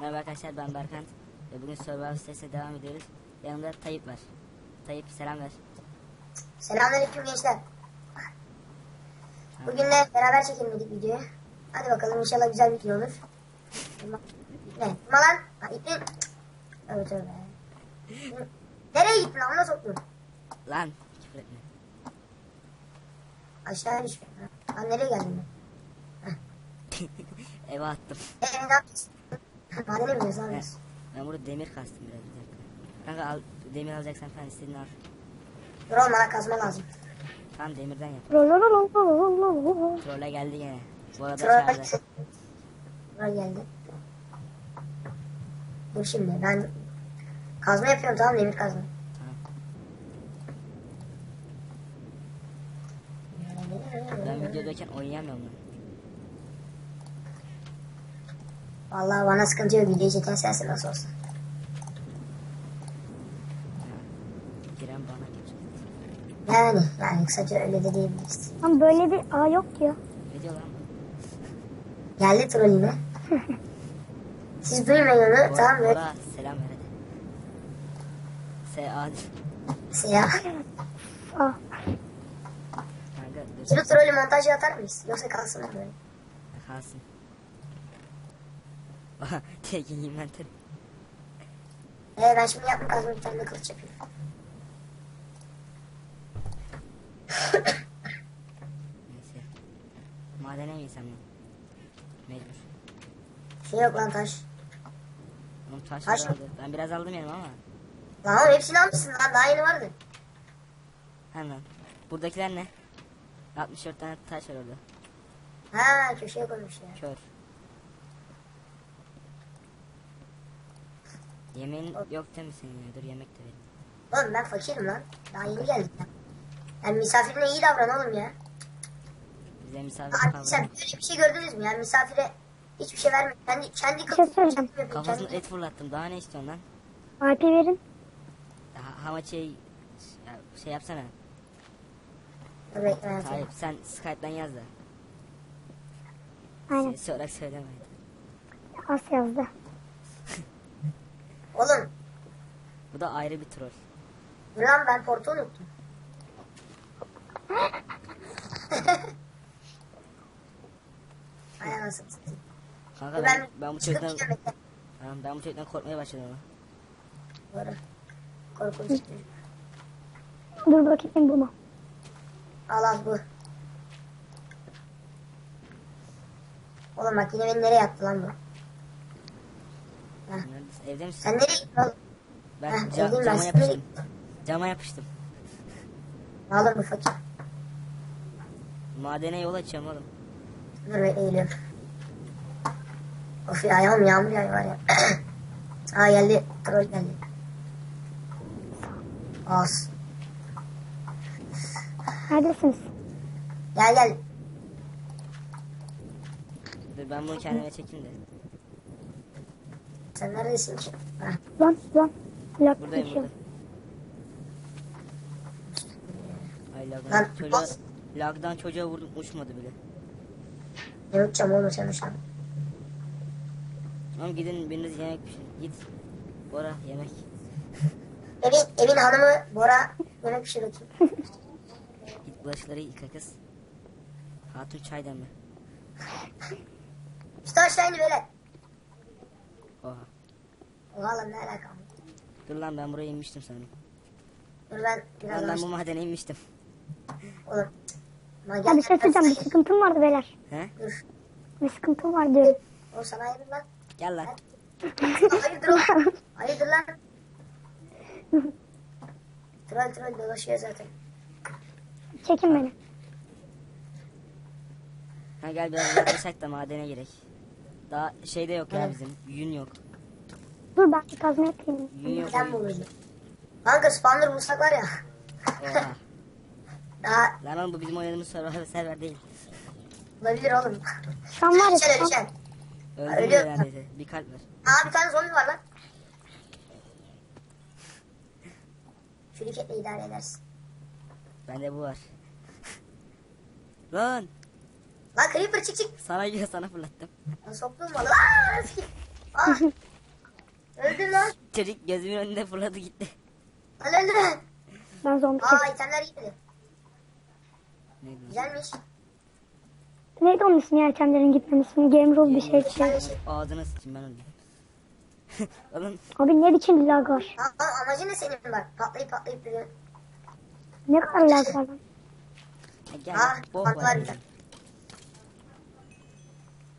Merhaba arkadaşlar ben Berkant ve bugün Survival Sitesi'ne devam ediyoruz. Yanımda Tayyip var. Tayyip selam ver. Selamünaleyküm gençler. Bugün de beraber çekelim dedik videoyu. Hadi bakalım inşallah güzel bir video olur. Ne? Tutma lan. Ha, ipin. Evet öyle. Nereye gittin lan? Ona soktun. Lan küfür etme. Aşağıya düştün. Lan nereye geldin ben? Eve attım. Eee ne yapıyorsun? Madene mi gidiyorsun abi? Ben, ben burada demir kastım biraz bir dakika. Kanka al, demir alacaksan falan istediğini al. Dur oğlum bana kazma lazım. Tamam demirden yap. Troll Trolle geldi gene. Bu arada Troll çağırdı. Troll geldi. Dur şimdi ben kazma yapıyorum tamam demir kazma. Tamam. Ben videodayken oynayamıyorum lan. Vallahi bana sıkıntı yok videoyu çeken sensin nasıl olsa. Giren bana gelecek. Yani yani kısaca öyle de diyebiliriz. Ama böyle bir A yok ki ya. Ne diyor lan? Geldi troll yine. Siz duymayın onu tamam mı? Bora, selam ver hadi. S.A. Siyah. Kanka Şimdi trollü montajı atar mıyız? Yoksa kalsın mı böyle? Kalsın. Tek inventör. Ee ben şimdi yapma kazma bir tane kılıç yapıyorum. Neyse. Madene mi gitsem lan? Mecbur. Şey yok lan taş. Oğlum taş Taş- aldı. Ben biraz aldım yanıma ama. Lan oğlum hepsini almışsın lan daha yeni vardı. Hemen. Buradakiler ne? 64 tane taş var orada. Ha köşeye koymuş ya. Kör. Yemeğin yok değil mi senin ya? Dur yemek de verin. Oğlum ben fakirim lan. Daha yeni geldim ya. Yani misafirine iyi davran oğlum ya. Bize misafir kavramı. böyle bir şey gördünüz mü? Yani misafire hiçbir şey vermiyor. Kendi, kendi şey. Kafasına Kendi- et fırlattım. Daha ne istiyorsun lan? IP verin. Ha, hava şey, ya, şey yapsana. Yapayım. Tayyip sen Skype'dan yaz da. Aynen. Ses olarak söyleme. As yazdı. Oğlum Bu da ayrı bir troll. dur lan ben portu unuttum. Ay anasını satayım. Kanka ben, ben, ben bu çocuktan, tamam, ben bu çocuktan korkmaya başladım ama. Doğru. Korkunç çocuk. Dur bakayım bunu. Al al bu. Oğlum bak yine beni nereye attı lan bu? Heh. Neredesin? Evde misin? Sen nereye gittin oğlum? Ben Heh, ca- evdeyim ben. cama Sen yapıştım. Cama yapıştım. Ne olur bu fakir? Madene yol açıyorum oğlum. Dur bekle geliyorum. Of ya yağmur yağmur yağıyor var ya. Aa geldi. Troll geldi. Az. Neredesiniz? Gel gel. Dur ben bunu kendime çekeyim de. Sen neredesin ki? Heh. Lan lan. Lak Buradayım burada. Ay Lan, lagdan çocuğa, bas. lagdan çocuğa vurdum uçmadı bile. Ne yapacağım oğlum sen şu an? Oğlum gidin biriniz yemek pişirin. Git. Bora yemek. Evin, evin hanımı Bora yemek pişir bakayım. Git bulaşıkları yıka kız. Hatun çay demle. Üstü aşağı indi böyle. Oha. Lan ne alaka? Dur lan ben buraya inmiştim sanırım. Dur ben biraz Lan ben bu madene inmiştim. Oğlum. Lan Ya gel bir şey söyleyeceğim. Bir sıkıntım vardı beyler. He? Dur. Bir sıkıntım var diyorum. O sana hayırdır lan. Gel lan. hayırdır lan. Hayırdır lan. Troll troll dolaşıyor zaten. Çekin beni. Ha gel biraz yaklaşak da madene girek. Daha şeyde yok ya bizim. Yün yok. Dur ben bir kazma yapayım. Yün yok. Sen bulurdun. Kanka spawner bulsak var ya. Oha. Daha Lan oğlum bu bizim oynadığımız server, server değil. olabilir oğlum. Şu an var ya. Düşen şu. Öldüm Öyle neredeyse. Bir kalp var. Aa bir tane zombi var lan. Şirketle idare edersin. Bende bu var. Lan. Lan creeper çık çık. Sana geliyor sana fırlattım. Lan soktum malı. Aa. Öldüm lan. Çocuk gözümün önünde fırladı gitti. Lan öldüm. Ben zombi Aa. Neydi? lan? Güzelmiş. Neydi onun ismi ya itemlerin gitmemesi? Game rule bir şey bir şey. Ağzına sıçayım ben öldüm. Oğlum Abi ne biçim lag var? Aa, amacı ne senin bak? Patlayıp patlayıp duruyor. Ne kadar lag var lan? Ha, gel bok patlar var tane.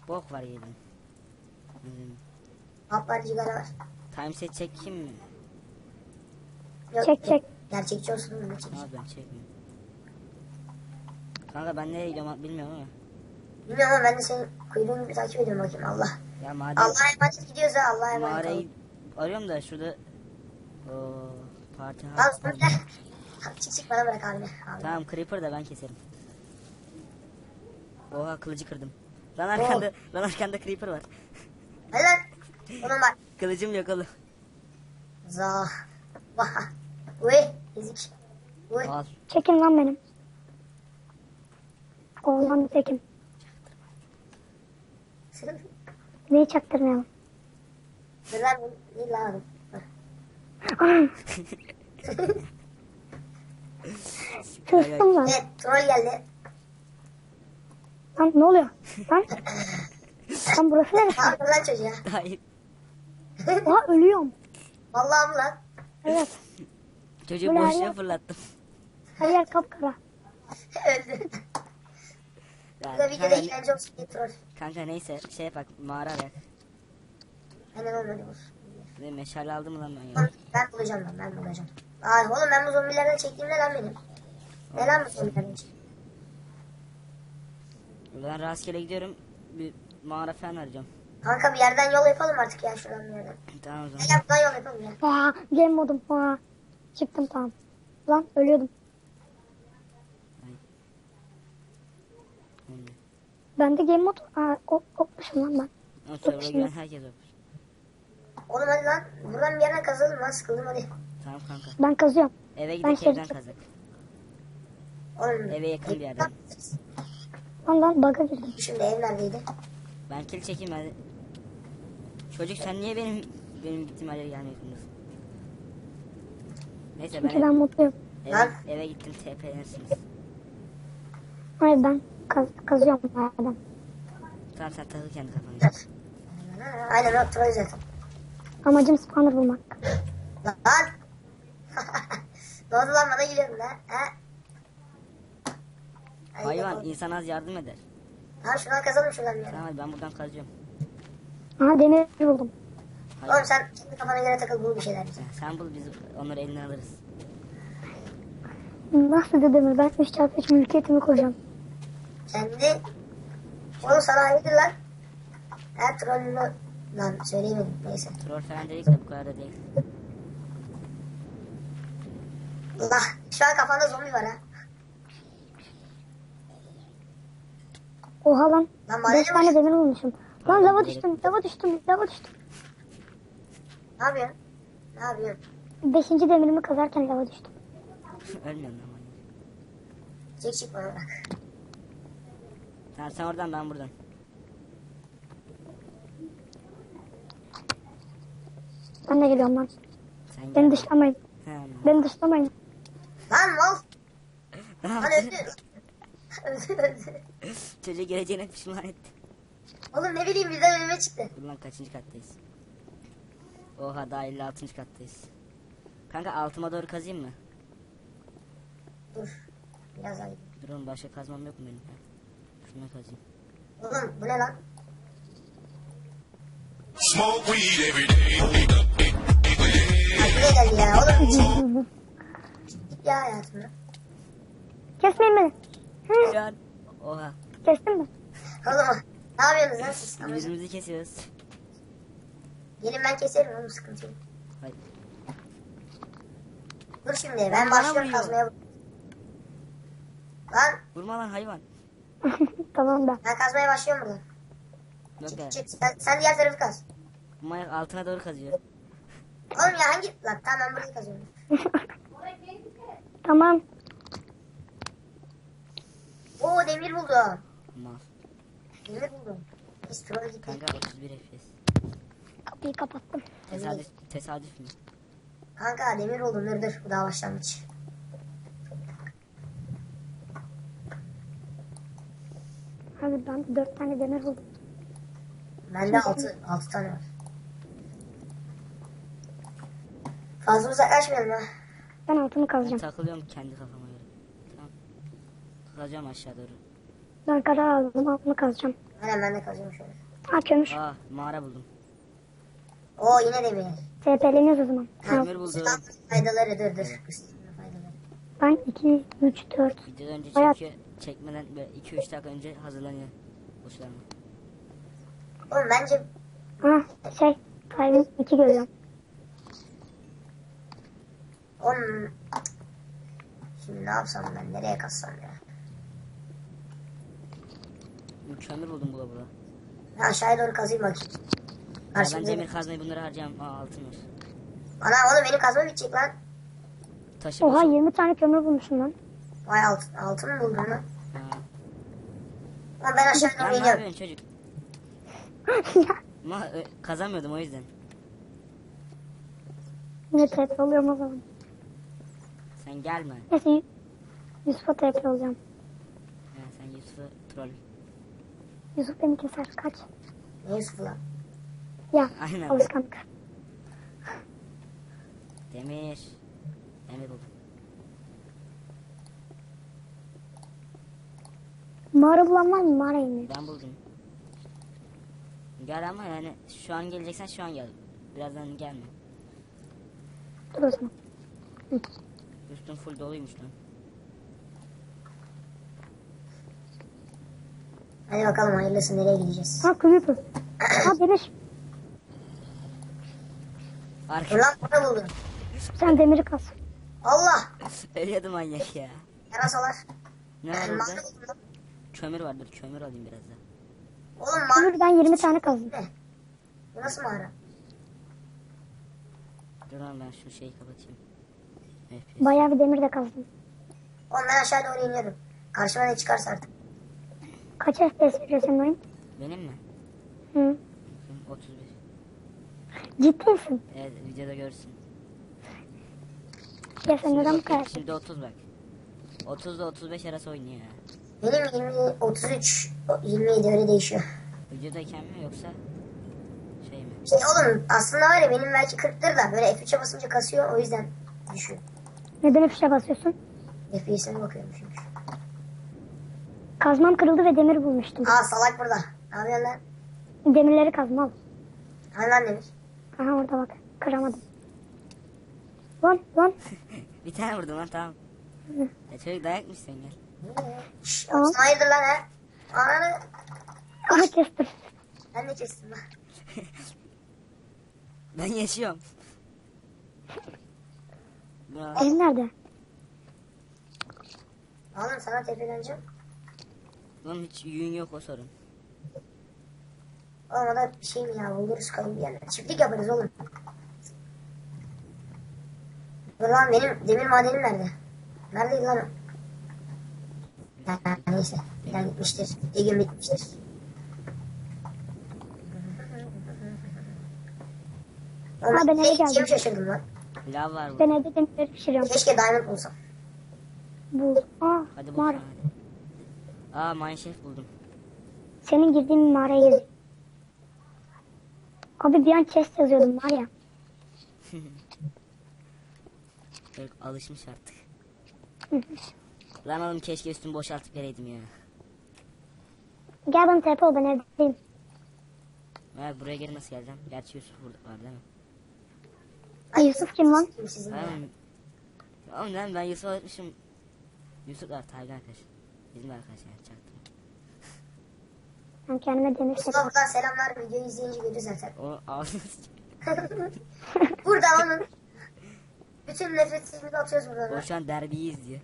Bok var yedim. Hmm. Hap var, cigara var. Time set çekeyim mi? Yok, Çek çek. Gerçekçi olsun bunu çek. Abi ben çekmiyorum. Kanka ben nereye gidiyorum bilmiyorum ama. Bilmiyorum ama ben de senin kuyruğunu bir takip ediyorum bakayım Allah. Ya maden Allah'a emanet gidiyorsa Allah'a emanet mağarayı arıyorum da şurada o parti house. zombiler. çık çık bana bırak abine. Abi. Tamam creeper da ben keserim. Oha kılıcı kırdım. Lan arkanda, lan arkanda creeper var. Lan. Onun bak. Kılıcım yok oğlum. Za. Vah. Uy. Ezik. Uy. Al. Çekin lan benim. Oğlan tekim. Neyi çaktırmayalım? Dur lan. İyi lan. Tırstım lan. Evet troll geldi. Lan ne oluyor? Lan. Lan burası neresi? Dur lan çocuğa. Hayır. Oha ölüyorum. Vallahi mı lan? Evet. Çocuğu Bu ne boşluğa ya? fırlattım. Her yer kapkara. Öldü. Bu da videoda kanka, eğlence olsun diye troll. kanka neyse şey yapak mağara. Aynen oğlum öyle olsun. Ve meşale aldım mı lan ben Lan ya? Ben bulacağım lan ben bulacağım. Ay oğlum ben bu zombilerden çektiğim ne lan benim? Ne lan bu zombilerden çektiğim? Ben rastgele gidiyorum. Bir mağara falan arayacağım. Kanka bir yerden yol yapalım artık ya şuradan bir yerden. Tamam o zaman. Gel buradan yol yapalım ya. Aa, game modum. Aa. Çıktım tamam. Lan ölüyordum. Ben de game mod. Aa, o, okmuşum lan ben. O server'a giren herkes öpür. Oğlum hadi lan. Buradan bir yerden kazalım lan sıkıldım hadi. Tamam kanka. Ben kazıyorum. Eve Ben gidelim şey- evden kazak. Oğlum. Eve yakın bir yerden. Lan lan bug'a girdim. Şimdi ev neredeydi? Ben kill çekeyim hadi. Çocuk sen niye benim benim gittiğim her yere gelmiyorsun? Neyse ben, Çünkü ben mutluyum. Lan. eve, eve gittim TP'lersiniz. Hayır ben kaz, kazıyorum madem. Tamam sen takıl kendi kafana. Aynen o troll zaten. Amacım spawner bulmak. Lan. ne oldu lan bana gülüyorsun lan? Ha? Hadi Hayvan insan az yardım eder. Tamam şuradan kazalım şuradan bir. Tamam hadi ben buradan kazıyorum. Aha demir buldum. Hayvan. Oğlum sen kendi kafana göre takıl bul bir şeyler bize. Sen bul biz onları eline alırız. Nasıl da demir? Ben 3 çarpı 3 mülkiyetimi kuracağım. Kendi... Oğlum sana hayırdır lan? Ha trollünü... Lan söyleyemedim neyse. Troll falan değil de bu kadar da değil. Allah şu an kafanda zombi var ha. Oha lan. Lan madene 5 tane bak. demir bulmuşum. Lan lava düştüm, lava düştüm, lava düştüm. Ne yapıyorsun? Ne yapıyorsun? 5. demirimi kazarken lava düştüm. Ölmüyorum ama. Çek çık bana bırak. Tamam sen oradan ben buradan. Ben de geliyorum lan. Sen Beni gel. dışlamayın. He. Beni dışlamayın. Lan mal. Lan öldü. öldü öldü. Çocuğu geleceğine pişman etti. Oğlum ne bileyim birden önüme çıktı. Dur lan kaçıncı kattayız? Oha daha 56. kattayız. Kanka altıma doğru kazayım mı? Dur. Biraz gideyim. Dur oğlum başka kazmam yok mu benim? Şuna kazayım. Oğlum bu ne lan? Smoke weed every day. Ha, buraya geldi ya oğlum. Ya hayatımda. Kesmeyin beni. Can. Oha. kestin mi? Oğlum ne yapıyorsunuz lan siz? Ama Yüzümüzü kesiyoruz. Gelin ben keserim oğlum sıkıntı yok. Hayır. Dur şimdi ben bana başlıyorum vuruyor. kazmaya. Lan Vurma lan hayvan. tamam ben. ben kazmaya başlıyorum buradan. Yok. Çık çık sen, sen diğer tarafı kaz. Bu manyak altına doğru kazıyor. Oğlum ya hangi... Lan tamam ben burayı kazıyorum. Tamam. Oo demir buldum. Mal. Demir buldum. Biz troll gittik. Kanka 31 FPS. Kapıyı kapattım. Tesadüf, tesadüf mü? Kanka demir buldum dur dur. Bu daha başlangıç. Abi ben de dört tane demir buldum. Bende altı, altı tane var. Fazla uzaklaşmayalım ha. Ben altını Ben kazacağım. takılıyorum kendi kafama. Kazacağım aşağı doğru. Ben karar aldım altını kazacağım. Aynen ben de kazacağım şöyle. Ha kömür. Aa mağara buldum. Oo yine demir. TP'leniyoruz o zaman. Demir buldum. Faydaları dur dur. Ben 2, 3, 4. Videodan önce Hayat- çekiyor. Çekmeden böyle 2-3 dakika önce hazırlanıyor. Boşlarına. Oğlum bence Ha şey. Kalbim 2 görüyorum. on Şimdi ne yapsam ben? Nereye kassam ya? Kömür buldum bula bula. Ben aşağıya doğru kazayım bakayım. Ya ben Karşımıza demir kazmayı bunları harcayacağım. Aa altın var. Ana oğlum benim kazma bitecek lan. Taşı Oha başı- 20 tane kömür bulmuşum lan. Vay altın, altın mı buldun lan? Ha. Ben aşağı Lan doğru ne iniyorum. yapıyorsun çocuk? Ama e, kazanmıyordum o yüzden. Yine TP oluyorum o zaman. Sen gelme. Neyse Yu- Yusuf'a TP olacağım. Ha, sen Yusuf'u troll. Yusuf beni keser. Kaç. Ne Yusuf lan? Ya Aynen. alışkanlık. Demir. Demir buldum. Mağara bulan var mı? Mağara iniyor. Ben buldum. Gel ama yani şu an geleceksen şu an gel. Birazdan gelme. Dur o zaman. Üstün full doluymuş lan. Hadi bakalım hayırlısı nereye gideceğiz? Ha creeper. Ha demir. Dur Arka. lan para buldum. Sen demiri kaz. Allah! Ölüyordu manyak ya. Yarasalar. Ne var orada? Kömür vardır. Kömür alayım biraz da. Oğlum mağara Kömür ben 20 tane kazdım. Bu nasıl mağara? Dur lan ben şu şeyi kapatayım. FPS. Bayağı bir demir de kazdım. Oğlum ben aşağı doğru iniyorum. Karşıma ne çıkarsa artık. Kaç FPS veriyor senin oyun? Benim mi? Hı. Hı, 31. Ciddi misin? Evet videoda görürsün. Ya sen neden bu Şimdi, kadar? şimdi 30 bak. 30 ile 35 arası oynuyor ya. Benim 20, 33, 27 öyle değişiyor. Videodayken mi yoksa şey mi? Şey oğlum aslında var ya benim belki 40'tır da böyle F3'e basınca kasıyor o yüzden düşüyor. Neden F3'e basıyorsun? FPS'ine bakıyorum çünkü. Kazmam kırıldı ve demir bulmuştum. Aa salak burada. Ne yapıyorsun lan? Demirleri kazmam. Hani lan Demir? Aha orada bak. Kıramadım. Lan lan. Bir tane vurdum lan tamam. Ya çocuk dayakmış sen gel. Şşş Tamam. hayırdır lan he? Ananı Aha kestim. ben de kestim lan. Ben yaşıyorum. Ya, Ev nerede? Oğlum sana tepeleneceğim. Oğlum hiç yün yok o sorun. Oğlum o da bir şey mi ya buluruz kalın bir yerler. Çiftlik yaparız oğlum. Dur lan benim demir madenim nerede? Neredeydi lan o? Ha, neyse. Plan gitmiştir. Bir gün bitmiştir. Ha, ben eve geldim. şaşırdım lan. Lav var Ben burada. evde demirleri pişiriyorum. Keşke diamond bulsam. Bul. Aa Hadi mağara. hadi. Aa mineshaft buldum. Senin girdiğin mağaraya girdim. Abi bir an chest yazıyordum var ya. Çocuk alışmış artık. Lan oğlum keşke üstümü boşaltıp geleydim ya. Gel bana TP ol ben evdeyim. Ya buraya geri nasıl geleceğim? Gerçi Yusuf burada var değil mi? Ay Yusuf kim lan? Oğlum, lan ben Yusuf öğretmişim. Yusuf var Tayga arkadaş. Bizim arkadaş yani çaktım. Ben kendime demir set Mustafa buradan selamlar. Videoyu izleyince görür zaten. O ağzını. Burada onun. Bütün nefretimizi atıyoruz buradan. O şu an derbiyi izliyor.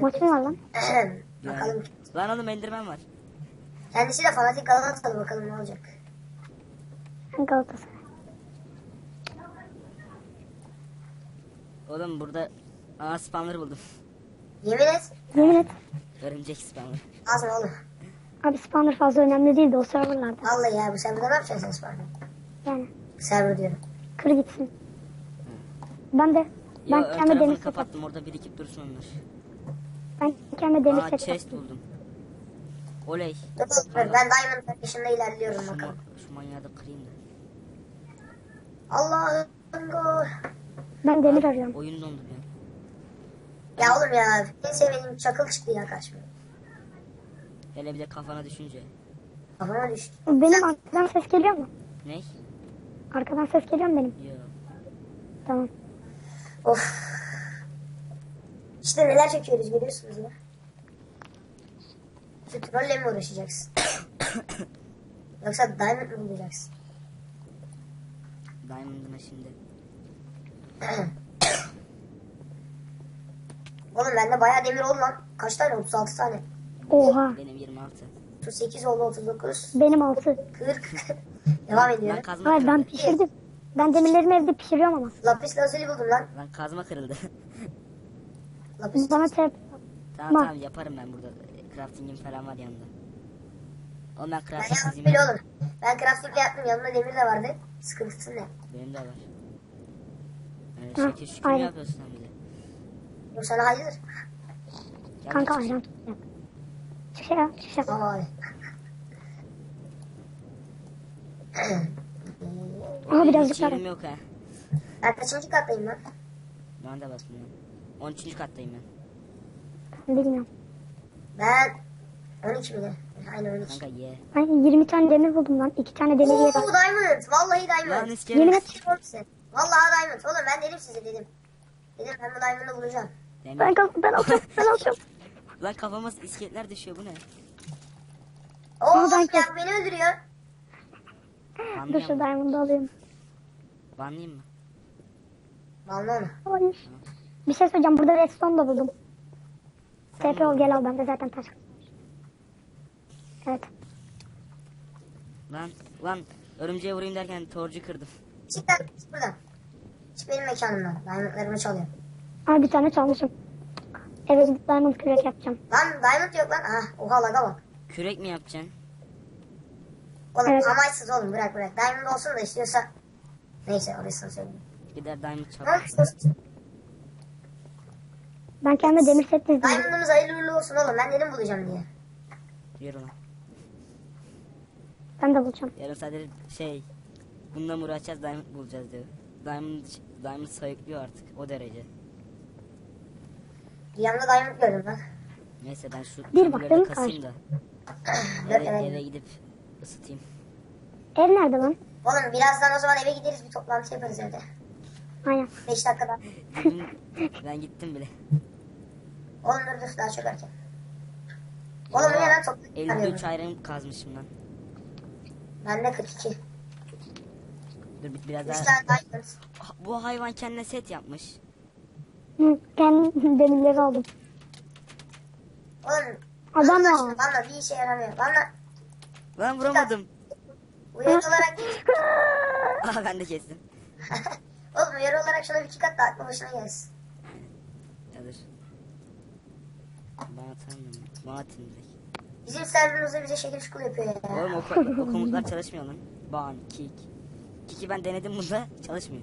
Maçım var lan. bakalım. Lan oğlum Enderman var. Kendisi de fanatik Galatasaray bakalım ne olacak. Ben Galatasaray. Oğlum burada Aa spamları buldum. Yemin et. Yemin et. Örümcek spamı. Ağzına oğlum. Abi spawner fazla önemli değil de o serverlarda. Vallahi ya bu serverda ne yapacaksın sen Sparta? Yani server diyorum. kır gitsin. Ben de ben ön kendi demir set kapattım orada birikip dursun onlar. Ben kendi demir Aa set chest buldum. Oley. Dur ben Diamond peşinde ilerliyorum Şu, bakalım. ma- şu manyağı da kırayım da. Allah'ım gol. Ben demir arıyorum. Oyun dondu ya. Ya oğlum ya en sevmediğim çakıl çıktı ya karşıma. Hele bir de kafana düşünce. Kafama düştü. Benim arkadan ses geliyor mu? Ne? Arkadan ses geliyor mu benim? Yo. Tamam. Of. İşte neler çekiyoruz görüyorsunuz ya. Şu trolle mi uğraşacaksın? Yoksa diamond mı bulacaksın? Diamond'ına şimdi. Oğlum bende bayağı demir oldu lan. Kaç tane? 36 tane. Oha. Benim 26. 38 oldu 39. Benim altı. 40. Devam Ben ediyorum. Hayır ben pişirdim. Ben demirlerimi evde pişiriyorum ama. Lapis lazuli buldum lan. Lan kazma kırıldı. Lapis. Bana tep. tamam Ma- tamam yaparım ben burada. Crafting'im falan var yanında. Oğlum ben Ben crafting çizeyim. bile oğlum. Ben crafting yaptım. Yanımda demir de vardı. Sıkıntısı ne? Benim de var. Yani Hı, şekil şükür yapıyorsun sen bize? Yok sana? Gel Kanka ayran tutacak. Çık ya çık ya. Vay. Aha birazcık daha. yerim yok ha. Ben kaçıncı kattayım lan? Ben de basmıyorum. 13. kattayım ben. Bilmiyorum. Ben 12 mi ne? Aynen 12. Kanka ye. Ben 20 tane demir buldum lan. 2 tane demir Oo yer. diamond. Vallahi diamond. Yemin et. Vallahi diamond. Oğlum ben dedim size dedim. Dedim ben bu diamond'ı bulacağım. Demir. Ben kalk ben alacağım. Ben alacağım. Lan kafama iskeletler düşüyor bu ne? Oo ben ya beni öldürüyor. Dur şu Banlayayım mı? diamond'ı alayım. Banlayayım mı? Vallahi onu. Hayır. Bir şey söyleyeceğim. Burada redstone da buldum. TP ol gel al bende zaten taş. Evet. Lan lan örümceğe vurayım derken torcu kırdım. Çık lan çık buradan. Çık benim mekanımdan. Diamondlarımı çalıyor. Aa bir tane çalmışım. Eve gidip diamond kürek yapacağım. Lan diamond yok lan. Ah oha laga bak. Kürek mi yapacaksın? Oğlum Evet. amaçsız oğlum bırak bırak. Diamond olsun da istiyorsa. Neyse orasını söyleyeyim. Gider diamond istiyorsun? Ben kendime demir set dizdim. Diamond'ımız hayırlı uğurlu olsun oğlum. Ben dedim bulacağım diye. Yürü lan. Ben de bulacağım. Yarın sadece şey bununla mı uğraşacağız diamond bulacağız diyor. Diamond, diamond sayıklıyor artık o derece. Rüyamda diamond gördüm lan. Neyse ben şu Bir kömürleri baktım kasayım da eve, eve. eve gidip ısıtayım. Ev nerede lan? Oğlum birazdan o zaman eve gideriz bir toplantı yaparız evde. Aynen. 5 dakikada. Ben gittim bile. Oğlum dur dur daha çok erken. Oğlum ne lan toplantı 53 yapıyorum. ayran kazmışım lan. Bende 42. 3 Dur bir biraz daha. tane diamond. Bu hayvan kendine set yapmış. Kendim demirleri aldım. Oğlum. Adam ya. Valla bir işe yaramıyor. Valla Lan vuramadım. uyarı olarak. Aha ben de kestim. Oğlum uyarı olarak şuna bir iki kat da aklı başına gelsin. Ya dur. Bana atamıyorum. Bana atayım direkt. Bizim serverımızda bize şekil şukul yapıyor ya. Oğlum o, o komutlar çalışmıyor lan. Ban, kick. Kick'i ben denedim bunda çalışmıyor.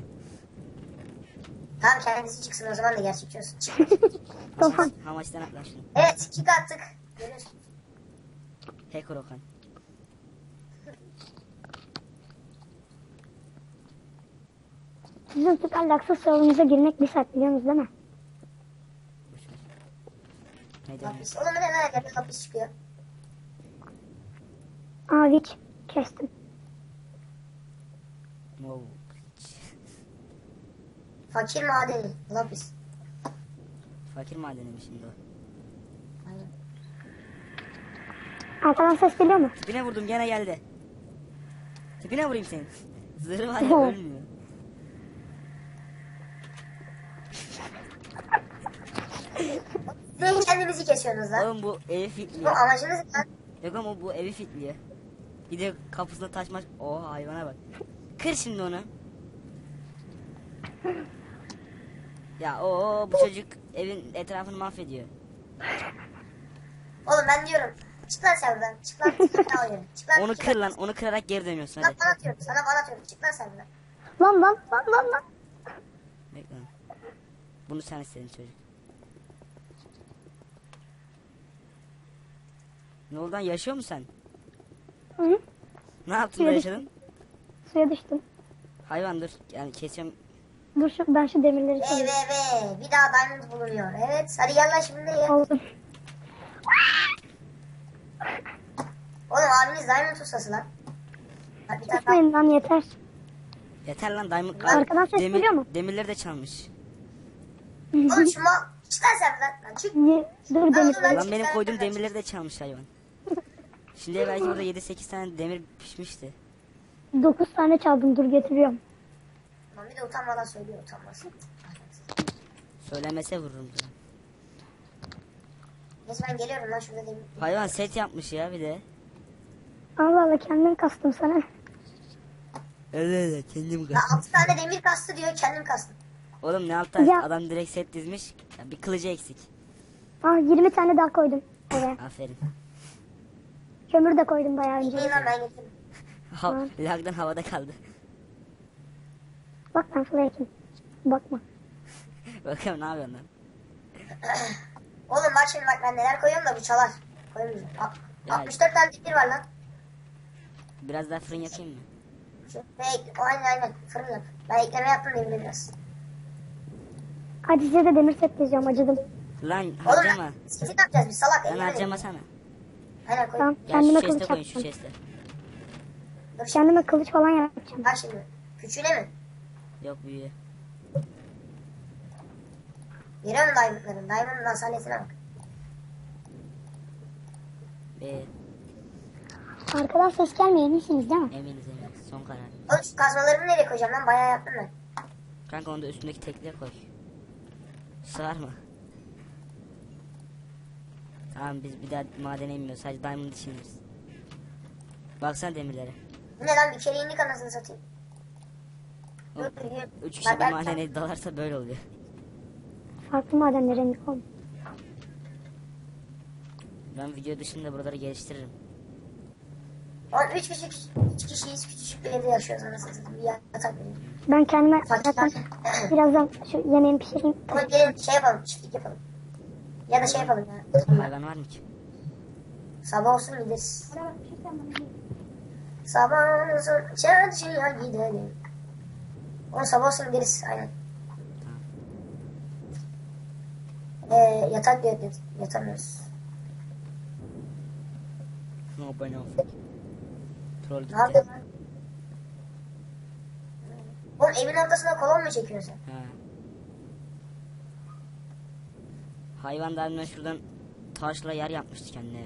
Tamam kendisi çıksın o zaman da gerçekçi olsun. Çık. Tamam. Hamaçtan at lan şunu. evet kick attık. Görüyorsun. Hacker Okan. Sizin Süper Lux'a serverınıza girmek bir saat biliyorsunuz değil mi? Lapis. Oğlum ne lan? Hep lapis çıkıyor. Aa Witch. Kestim. Wow. Fakir madeni. Lapis. Fakir madeni mi şimdi o? Aynen. Arkadan ses geliyor mu? Tipine vurdum gene geldi. Tipine vurayım senin. Zırhı var ya ölmüyor. Ne kendinizi kesiyorsunuz lan? Oğlum bu evi Bu fitliyor. amacınız ne lan? Yok ama bu evi fitliyor. Bir de kapısına taş. Oha hayvana bak. Kır şimdi onu. Ya o bu çocuk evin etrafını mahvediyor. Oğlum ben diyorum. Çık lan sen buradan. Çık lan. Çık lan alıyorum. Çık lan. Onu çık kır lan. Onu kırarak geri dönüyorsun Lan hadi. bana atıyorum. Sana bana atıyorum. Çık lan sen buradan. Lan lan lan lan lan. Bekle lan. Bunu sen istedin çocuk. Ne oldu lan yaşıyor musun sen? Hı. Ne yaptın da yaşadın? Suya düştüm. Hayvandır. Yani kesiyorum. Dur şu, ben şu demirleri çalayım. ve ve. Bir daha diamond bulunuyor. Evet. Hadi gel lan şimdi. Aldım. Oğlum abiniz diamond ustası lan. Hadi bir tane daha. Tutmayın lan yeter. Yeter lan diamond. Arkadan ses geliyor mu? Demirleri de çalmış. Oğlum şu mal. Çık lan sen. Lan çık. Ye- Dur demirleri. Lan benim koyduğum demirleri de çalmış hayvan. Şimdiye belki burada 7-8 tane demir pişmişti. 9 tane çaldım dur getiriyorum. Bir de utanmadan söylüyor utanmaz. Söylemese vururum. diyor. Neyse ben geliyorum lan şurada demir. Hayvan set yapmış ya bir de. Allah Allah kendim kastım sana. Evet evet kendim Ya 6 tane demir kastı diyor kendim kastım. Oğlum ne altta Ya. adam direkt set dizmiş. Ya bir kılıcı eksik. Ah 20 tane daha koydum oraya. Aferin. Kömür de koydum bayağı önce. lan ben. Ha, lagdan havada kaldı. Bak ben flake'im. Bakma. Bakalım ne yapıyorsun lan? Oğlum bak şimdi bak ben neler koyuyorum da bu çalar. A- Ya. 64 tane demir var lan. Biraz daha fırın yakayım mı? Şu, ve ek- o aynen aynen fırın yap. Ben ekleme yaptım demiri biraz. Hadi size de demir set diyeceğim acıdım. Lan Oğlum harcama. ben skiti ne yapacağız biz salak Lan harcamasana. Aynen koy. Tamam Ya şu kendime chest'e kılıç koyun şu yapacağım. chest'e. Dur şimdi. Kendime kılıç falan yapacağım. Bak şimdi. Küçüğüne mi? Yok büyüğü. Veriyor mu diamondların? Diamond'ın asaletine bak. Ve Arkadan ses gelmiyor eminsiniz değil mi? eminiz eminiz. Son karar. Oğlum şu kazmalarımı nereye koyacağım lan? Bayağı yaptım ben. Kanka onu da üstündeki tekliğe koy. Sığar mı? Tamam biz bir daha madene inmiyoruz. Sadece diamond için ineriz. Baksana demirlere. Bu ne lan bir kere indik anasını satayım. O, Dur, dur, dur. Üç kişi bir madene dalarsa böyle oluyor. Farklı madenlere indik oğlum. Ben video dışında buraları geliştiririm. Oğlum 3 kişi, 3 kişiyiz küçücük bir evde yaşıyoruz anasını satayım. Bir yatak veriyorum. Ben kendime Fark zaten birazdan şu yemeğimi pişireyim. Ama gelin şey yapalım, çiftlik yapalım. Ya da şey yapalım ya. Hayvan var mı ki? Sabah olsun gideriz. Sabah olsun çarşıya gidelim. Oğlum sabah olsun gideriz aynen. Ee, yatak yat- yatamıyoruz. No bueno. Troll Ne gitti. yapıyorsun lan? Oğlum evin ortasına kolon mu çekiyorsun? Ha. Hayvan daha önce şuradan taşla yer yapmıştı kendine ya.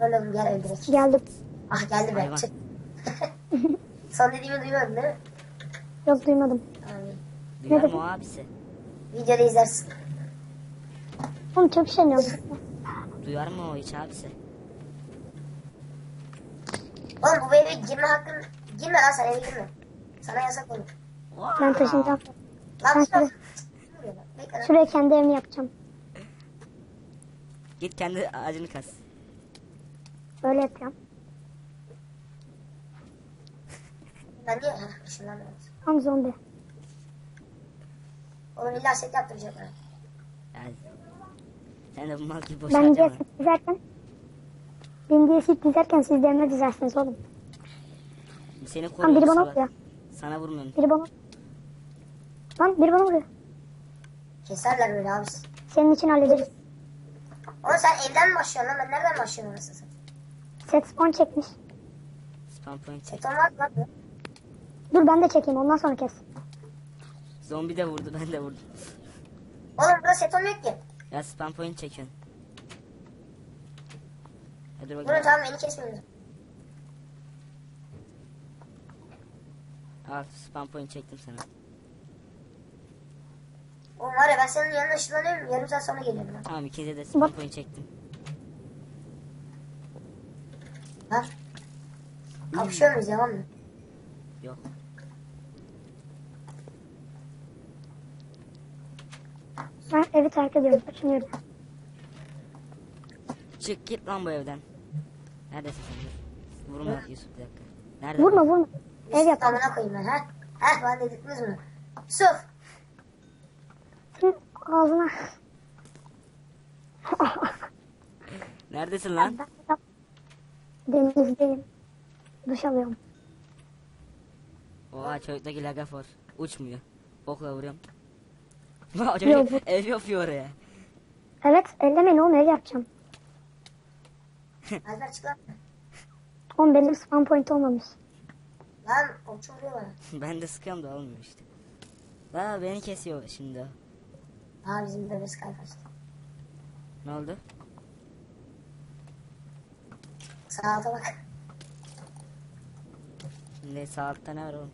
Oğlum gel öldürek. Geldim. Ah geldi be. Hayvan. Çık. Son dediğimi duymadın değil mi? Yok duymadım. İyi. Duyar mı abisi? Videoda izlersin. Oğlum çok üşeniyorum. Duyar mı o hiç abisi? Oğlum bu eve girme hakkın... Girme lan sen eve girme. Sana yasak olur. Ben taşınacağım. Lan şuraya, şuraya kendi evimi yapacağım. Git kendi ağacını kas. Öyle yapacağım. Ben niye? Heh, ışınlanmıyorum. Tam zombi. Oğlum illa set yaptıracaklar. Yani. Sen de bu mal gibi boş Ben harcama. diye sit dizerken ben diye sit dizerken siz de evime dizersiniz oğlum. Seni Lan biri koruyorum. bana salak. vuruyor. Sana vurmuyorum. Biri bana... Lan biri bana vuruyor. Keserler böyle abi. Senin için hallederiz. Oğlum sen evden mi başlıyorsun lan? Ben nereden başlıyorum satayım? Set spawn çekmiş. Spam point var mı lan? Dur ben de çekeyim ondan sonra kes. Zombi de vurdu ben de vurdum. Oğlum burada seton yok ki. Ya spam point çekiyorsun. Hadi Bunu bakalım. tamam beni kesmiyoruz. Al spam point çektim sana. Oğlum var ya ben senin yanına ışınlanıyorum. Yarım saat sonra geliyorum lan. Tamam ikinize de spam Bak. point çektim. Ha? Kapışıyor muyuz devam mı? Yok. Ben evi terk ediyorum. Taşınıyorum. Çık git lan bu evden. Neredesin sen? Vurma Yusuf bir dakika. Nerede? Vurma vurma. Ev yap. Amına koyayım ben ha. Ha bana dedirtmez bunu. Yusuf. Senin ağzına. Neredesin lan? Ben yap. Denizdeyim. Duş alıyorum. Oha çocuktaki lagafor. Uçmuyor. Okla vuruyorum. Yok, çocuk bu- ev yapıyor oraya. Evet ellemeyin oğlum ev yapacağım. Alper çık lan. Oğlum benim spam point olmamış. Lan okçu vuruyor bana. ben de sıkıyorum da olmuyor işte. Aa beni kesiyor şimdi o. Aa bizim bebek Skype açtı. Ne oldu? Sağ alta bak. Ne saatte ne var oğlum?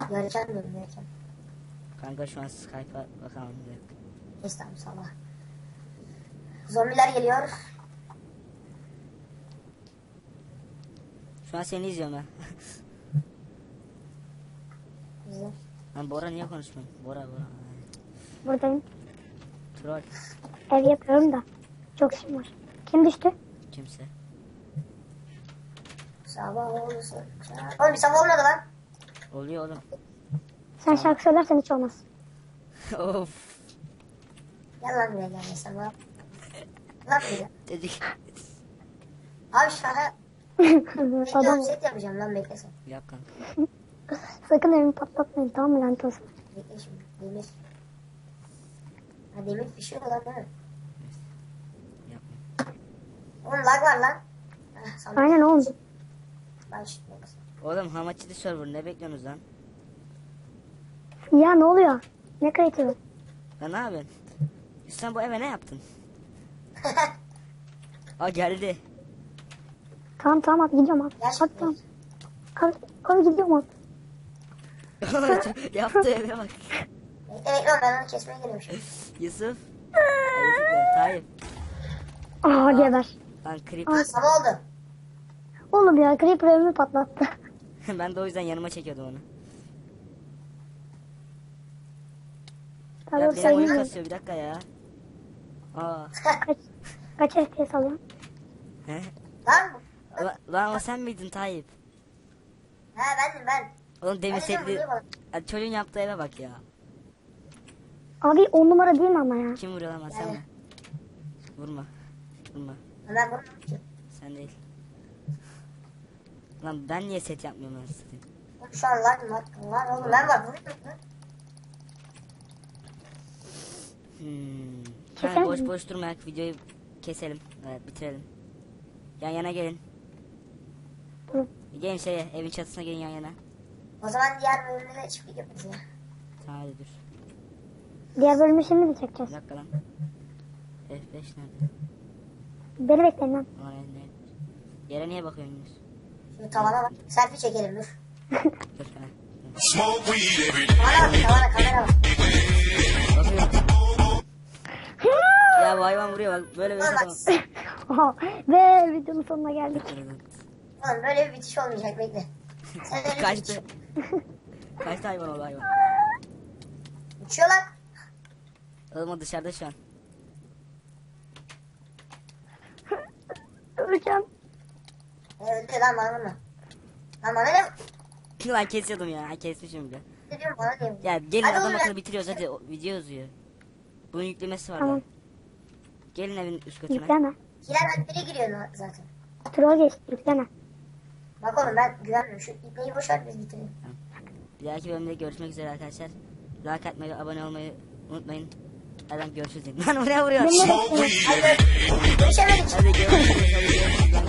Görkem diyorum görkem. Kanka şu an Skype'a bakalım. Kes tamam sabah. Zombiler geliyor. Şu an seni izliyorum ben. Bizi. Lan Bora niye konuşmuyor? Bora Bora. Buradayım. Troll. Ev yapıyorum da. Çok işim var. Kim düştü? Kimse. Sabah olursa. Oğlum bir sabah olmadı lan. Oluyor oğlum. Sen şarkı söylersen hiç olmaz. of. Gel lan buraya gel ya sabah. Lan buraya. Çocuk. Abi şaha. Adam set yapacağım lan bekle sen. Yap kanka. sakın evimi patlatmayın tamam mı lanet olsun. Bekle şimdi. Demir. Ha demir pişiyor lan değil mi? Oğlum lag var lan. Heh, sandım. Aynen oğlum. Ben şimdi bekle. Oğlum Hamachi'de server ne bekliyorsunuz lan? Ya ne oluyor? Ne kayıtı? Lan ne yapıyorsun? Sen bu eve ne yaptın? Aa geldi. Tamam tamam abi gidiyorum abi. Abi tamam. Abi, abi gidiyorum abi. Yaptığı eve bak. Bekle bekle oğlum ben onu kesmeye geliyorum. Yusuf. Tayyip. Aa geber. Lan Creeper. sabah oldu. Oğlum ya creeper evimi patlattı. ben de o yüzden yanıma çekiyordum onu. Tabii Ya benim oyun kasıyor bir dakika ya. Aa. Kaç, kaç FPS alıyor? He? Lan. La- Lan o sen miydin Tayyip? Ha bendim ben. Oğlum demin setli... Çocuğun yaptığı eve bak ya. Abi on numara değil mi ama ya? Kim vuruyor lan sen mi? Vurma. Vurma. Ben ki. Sen değil. Lan ben niye set yapmıyorum ben satayım? Oğlum Şu an lag var. Lan oğlum ben. Vuruyorum lan. Hmm. Boş boş durmayak videoyu keselim. Evet bitirelim. Yan yana gelin. Durun. Gelin şeye evin çatısına gelin yan yana. O zaman diğer de çiftlik yaparız ya. Tamam hadi dur. Diğer bölümü şimdi mi Bir çekeceğiz? dakika lan. F5 nerede? Beni bekleyin lan. Yere niye bakıyorsunuz? Tavana bak. Selfie çekelim dur. Dur ha. Smoke weed every day. Tavana bak tavana kamera bak. Ya bu hayvan vuruyor bak böyle böyle tamam. bak. Aha, Ve videonun sonuna geldik. Oğlum böyle bir bitiş olmayacak bekle. Sen öyle bir Kaçtı. Kaçtı hayvan oldu hayvan. Uçuyor lan. Oğlum o dışarıda şu an. Öleceğim. Öldü lan bana vurma. Lan bana ne? Lan kesiyordum ya. Ha, Kesmişim bile. Ne diyorum bana diyorum. Ya gelin Hadi adam oğlum akıllı bitiriyoruz hadi o- video yazıyor. Bunun yüklemesi var Tamam. lan. Gelin evin üst katına. Yükleme. Hilal biri giriyor zaten. Troll geçti yükleme. Bak oğlum ben güvenmiyorum. Şu ipneyi boş ver biz bitirelim. Bir dahaki bölümde görüşmek üzere arkadaşlar. Like atmayı, abone olmayı unutmayın. Hadi görüşürüz. Lan oraya vuruyor. Weed every day. Görüşemedik. Hadi görüşürüz. Hadi görüşürüz.